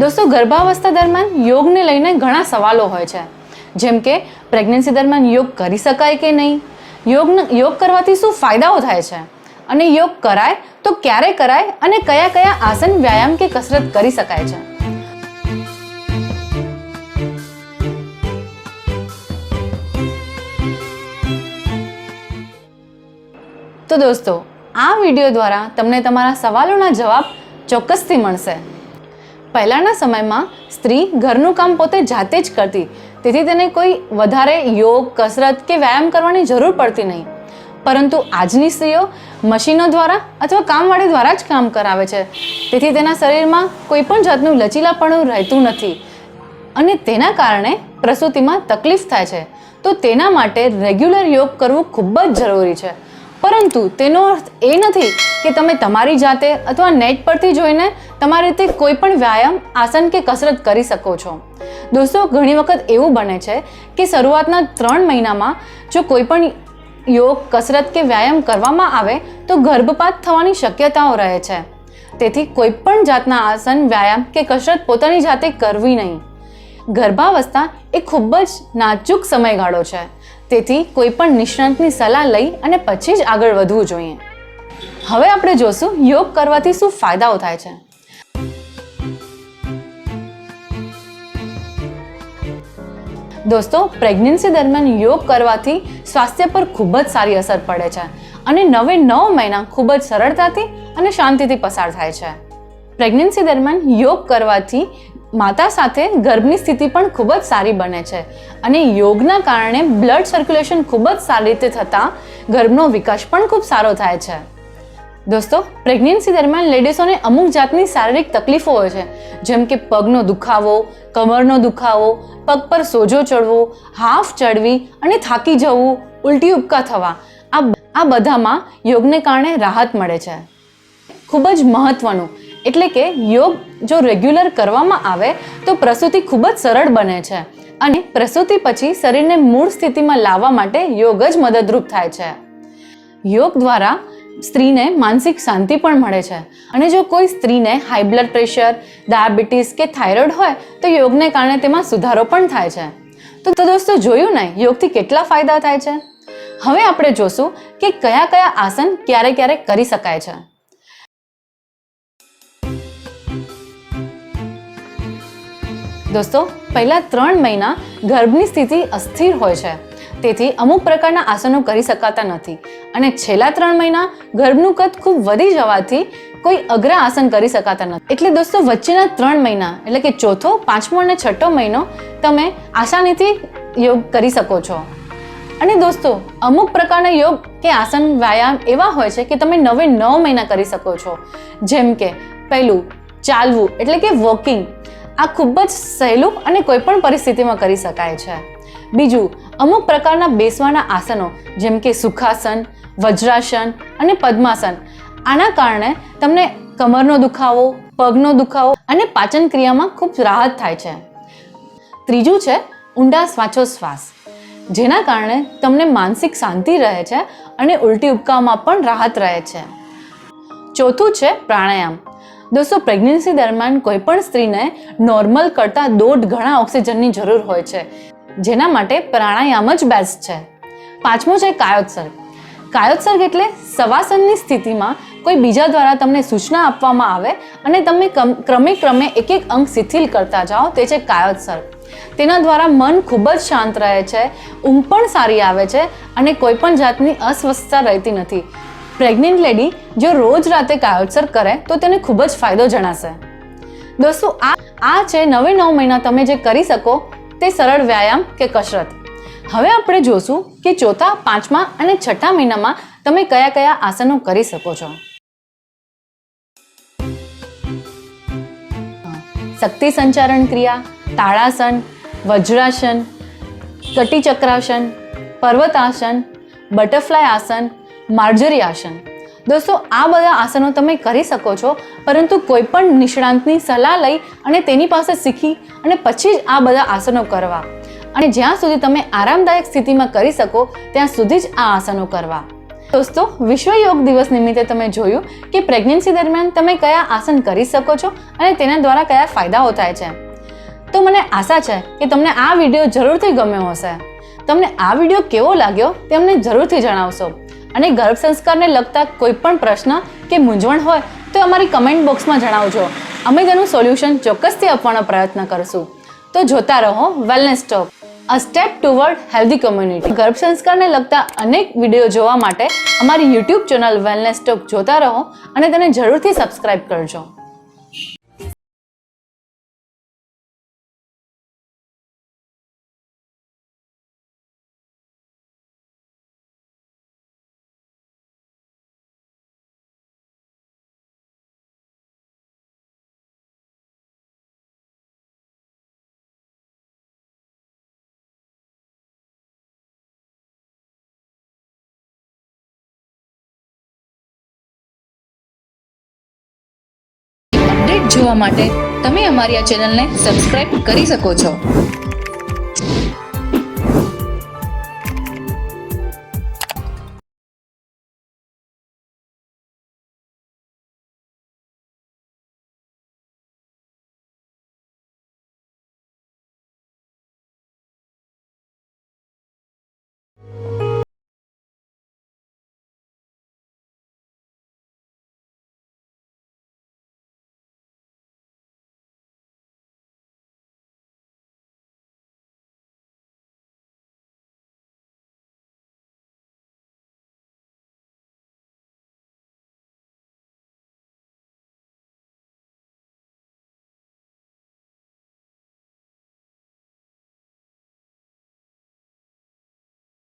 દોસ્તો, ગર્ભાવસ્થા દરમિયાન યોગને લઈને ઘણા સવાલો હોય છે. જેમ કે પ્રેગ્નન્સી દરમિયાન યોગ કરી શકાય કે નહીં? યોગ યોગ કરવાથી શું ફાયદાઓ થાય છે? અને યોગ કરાય તો ક્યારે કરાય અને કયા કયા આસન, વ્યાયામ કે કસરત કરી શકાય છે? તો દોસ્તો, આ વીડિયો દ્વારા તમને તમારા સવાલોના જવાબ ચોક્કસથી મળશે. પહેલાંના સમયમાં સ્ત્રી ઘરનું કામ પોતે જાતે જ કરતી. તેથી તેને કોઈ વધારે યોગ, કસરત કે વ્યાયામ કરવાની જરૂર પડતી નહીં. પરંતુ આજની સ્ત્રીઓ મશીનો દ્વારા અથવા કામવાળી દ્વારા જ કામ કરાવે છે. તેથી તેના શરીરમાં કોઈ પણ જાતનું લચીલાપણું રહેતું નથી. અને તેના કારણે પ્રસૂતિમાં તકલીફ થાય છે. તો તેના માટે રેગ્યુલર યોગ કરવું ખૂબ જ જરૂરી છે. પરંતુ તેનો અર્થ એ નથી કે તમે તમારી જાતે અથવા નેટ પરથી જોઈને તમારી રીતે કોઈ પણ વ્યાયામ, આસન કે કસરત કરી શકો છો. દોસ્તો, ઘણી વખત એવું બને છે કે શરૂઆતના ત્રણ મહિનામાં જો કોઈ પણ યોગ, કસરત કે વ્યાયામ કરવામાં આવે તો ગર્ભપાત થવાની શક્યતાઓ રહે છે. તેથી કોઈ પણ જાતના આસન, વ્યાયામ કે કસરત પોતાની જાતે કરવી નહીં. ગર્ભાવસ્થા એ ખૂબ જ નાજુક સમયગાળો છે. તેથી કોઈ પણ નિષ્ણાંતની સલાહ લઈ અને પછી જ આગળ વધવું જોઈએ. હવે આપણે જોશું યોગ કરવાથી શું ફાયદાઓ થાય છે. દોસ્તો પ્રેગ્નન્સી દરમિયાન યોગ કરવાથી સ્વાસ્થ્ય પર ખૂબ જ સારી અસર પડે છે અને નવે નવ મહિના ખૂબ જ સરળતાથી અને શાંતિથી પસાર થાય છે. પ્રેગ્નન્સી દરમિયાન યોગ કરવાથી માતા સાથે ગર્ભની સ્થિતિ પણ ખૂબ જ સારી બને છે અને યોગના કારણે બ્લડ સર્ક્યુલેશન ખૂબ જ સારી રીતે થતાં ગર્ભનો વિકાસ પણ ખૂબ સારો થાય છે. દોસ્તો પ્રેગ્નન્સી દરમિયાન લેડીઝોને અમુક જાતની શારીરિક તકલીફો હોય છે, જેમ કે પગનો દુખાવો, કમરનો દુખાવો, પગ પર સોજો ચડવો, હાફ ચડવી અને થાકી જવું, ઉલટી ઉપકા થવા, આ આ બધામાં યોગને કારણે રાહત મળે છે. ખૂબ જ મહત્વનું એટલે કે યોગ જો રેગ્યુલર કરવામાં આવે, તો પ્રસૂતિ ખૂબ જ સરળ બને છે. અને પ્રસૂતિ પછી શરીરને મૂળ સ્થિતિમાં લાવવા માટે યોગ જ મદદરૂપ થાય છે. યોગ દ્વારા સ્ત્રીને માનસિક શાંતિ પણ મળે છે. અને જો કોઈ સ્ત્રીને હાઈ બ્લડ પ્રેશર ડાયાબિટીસ કે થાઇરોઇડ હોય, તો યોગને કારણે તેમાં સુધારો પણ થાય છે. તો દોસ્તો, જોયું ને? યોગથી કેટલા ફાયદા થાય છે? હવે આપણે જોશું કે કયા કયા આસન ક્યારે ક્યારે કરી શકાય છે. દોસ્તો, પહેલા ત્રણ મહિના ગર્ભની સ્થિતિ અસ્થિર હોય છે. તેથી અમુક પ્રકારના આસનો કરી શકાતા નથી. અને છેલ્લા ત્રણ મહિના ગર્ભનું કદ ખૂબ વધી જવાથી કોઈ અગ્ર આસન કરી શકાતા નથી. એટલે દોસ્તો, વચ્ચેના ત્રણ મહિના, એટલે કે ચોથો, પાંચમો અને છઠ્ઠો મહિનો તમે આસાનીથી યોગ કરી શકો છો. અને દોસ્તો, અમુક પ્રકારના યોગ કે આસન વ્યાયામ એવા હોય છે કે તમે નવે નવ મહિના કરી શકો છો. જેમ કે પહેલું ચાલવું, એટલે કે વોકિંગ આ ખૂબ જ સહેલું અને કોઈ પણ પરિસ્થિતિમાં કરી શકાય છે. બીજું, અમુક પ્રકારના બેસવાના આસનો, જેમ કે સુખાસન, વજ્રાસન અને પદ્માસન, આના કારણે તમને કમરનો દુખાવો, પગનો દુખાવો અને પાચન ક્રિયામાં ખૂબ રાહત થાય છે. ત્રીજું છે, ઊંડા શ્વાસોશ્વાસ, જેના કારણે તમને માનસિક શાંતિ રહે છે અને ઉલટી ઉપકામાં પણ રાહત રહે છે. ચોથું છે, પ્રાણાયામ દોસ્તો પ્રેગ્નન્સી દરમિયાન કોઈ પણ સ્ત્રીને નોર્મલ કરતાં દોઢ ગણા ઓક્સિજનની જરૂર હોય છે, જેના માટે પ્રાણાયામ જ બેસ્ટ છે. પાંચમું છે કાયોત્સર્ગ. કાયોત્સર્ગ એટલે સવાસનની સ્થિતિમાં કોઈ બીજા દ્વારા તમને સૂચના આપવામાં આવે અને તમે ક્રમે ક્રમે એક એક અંગ શિથિલ કરતા જાઓ, તે છે કાયોત્સર્ગ. તેના દ્વારા મન ખૂબ જ શાંત રહે છે, ઊંઘ પણ સારી આવે છે અને કોઈ પણ જાતની અસ્વસ્થતા રહેતી નથી. પ્રેગ્નન્ટ લેડી જો રોજ રાતે કાયોત્સર કરે, તો તેને ખૂબ જ ફાયદો જણાશે. દોસ્તો, આ આ છે નવે નવ મહિના તમે જે કરી શકો, તે સરળ વ્યાયામ કે કસરત. હવે આપણે જોશું કે ચોથા, પાંચમા અને છઠ્ઠા મહિનામાં તમે કયા કયા આસનો કરી શકો છો. શક્તિ સંચારણ ક્રિયા, તાળાસન, વજ્રાસન, કટીચક્રાસન, પર્વતાસન, બટરફ્લાય આસન માર્જરી આસન. દોસ્તો, આ બધા આસનો તમે કરી શકો છો, પરંતુ કોઈ પણ નિષ્ણાંતની સલાહ લઈ અને તેની પાસે શીખી અને પછી જ આ બધા આસનો કરવા. અને જ્યાં સુધી તમે આરામદાયક સ્થિતિમાં કરી શકો, ત્યાં સુધી જ આ આસનો કરવા. દોસ્તો, વિશ્વ યોગ દિવસ નિમિત્તે તમે જોયું કે પ્રેગ્નન્સી દરમિયાન તમે કયા આસન કરી શકો છો અને તેના દ્વારા કયા ફાયદાઓ થાય છે. તો મને આશા છે કે તમને આ વીડિયો જરૂરથી ગમ્યો હશે. તમને આ વીડિયો કેવો લાગ્યો તે અમને જરૂરથી જણાવશો. અને ગર્ભ સંસ્કારને લગતા કોઈ પણ પ્રશ્ન કે મૂંઝવણ હોય તો અમારી કમેન્ટ બોક્સમાં જણાવજો. અમે તેનું સોલ્યુશન ચોક્કસથી આપવાનો પ્રયત્ન કરશું. તો જોતા રહો wellness talk a step toward healthy community ગર્ભ સંસ્કારને લગતા અનેક વીડિયો જોવા માટે અમારી યુટ્યુબ ચેનલ વેલનેસ ટોક જોતા રહો અને તેને જરૂરથી સબસ્ક્રાઇબ કરજો. જોવા માટે તમે અમારી આ ચેનલને સબસ્ક્રાઇબ કરી શકો છો.